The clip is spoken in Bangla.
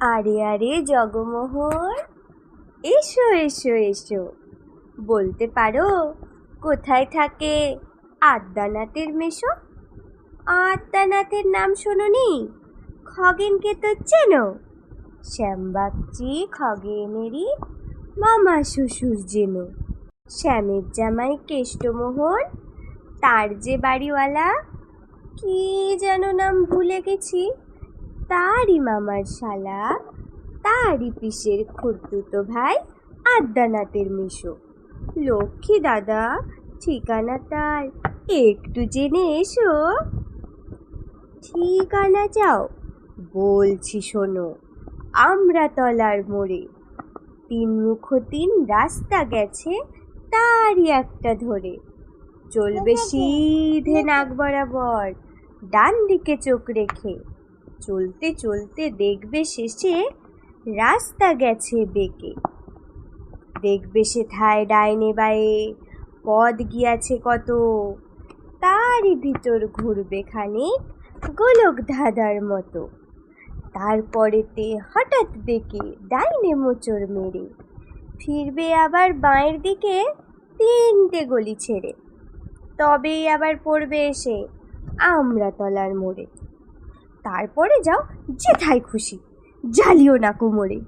আরে আরে, জগমোহন। এসো এসো এসো। বলতে পারো, কোথায় থাকে আদ্যানাথের মেশো? আদ্যানাথের নাম শোনোনি? খগেনকে তো চেনো? শ্যামবাগচি খগেনেরই মামা শ্বশুর যেন শ্যামের জামাই কেষ্টমোহন, তার যে বাড়িওয়ালা, কি যেন নাম ভুলে গেছি। তারই মামার শালা তারই পিসের খুড়তুতো ভাই আদ্যানাথের মিশো। লক্ষ্মী দাদা ঠিকানা তার একটু জেনে এসো। ঠিকানা চাও বলছি শোনো আমরা তলার মোড়ে। তিন মুখ তিন রাস্তা গেছে তারই একটা ধরে। চলবে সিধে নাক বরাবর ডান দিকে চোখ রেখে। চলতে চলতে দেখবে শেষে রাস্তা গেছে বেঁকে। দেখবে সে থায় ডাইনে বায়ে, পদ গিয়াছে কত। তারই ভিতর ঘুরবে খানিক গোলক ধাঁধার মতো। তারপরেতে হঠাৎ বেঁকে ডাইনে মোচড় মেরে। ফিরবে আবার বাঁয়ের দিকে তিনটে গলি ছেড়ে। তবেই আবার পড়বে এসে আমরা তলার মোড়ে। তারপরে যাও যেথায় খুশি। জ্বালিও না কোমরে।